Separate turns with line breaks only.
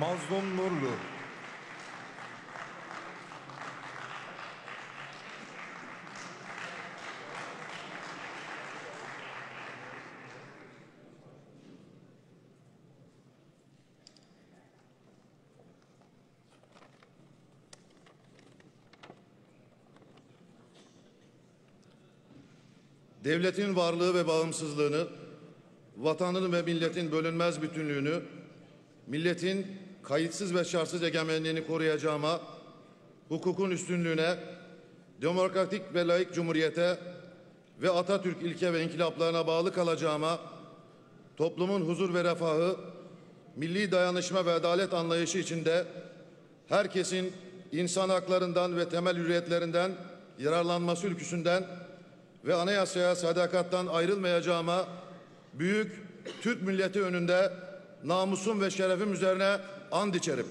Mazlum Nurlu.
devletin varlığı ve bağımsızlığını, vatanın ve milletin bölünmez bütünlüğünü, milletin kayıtsız ve şartsız egemenliğini koruyacağıma, hukukun üstünlüğüne, demokratik ve layık cumhuriyete ve Atatürk ilke ve inkılaplarına bağlı kalacağıma, toplumun huzur ve refahı, milli dayanışma ve adalet anlayışı içinde herkesin insan haklarından ve temel hürriyetlerinden yararlanması ülküsünden ve anayasaya sadakattan ayrılmayacağıma büyük Türk milleti önünde namusum ve şerefim üzerine and içerim.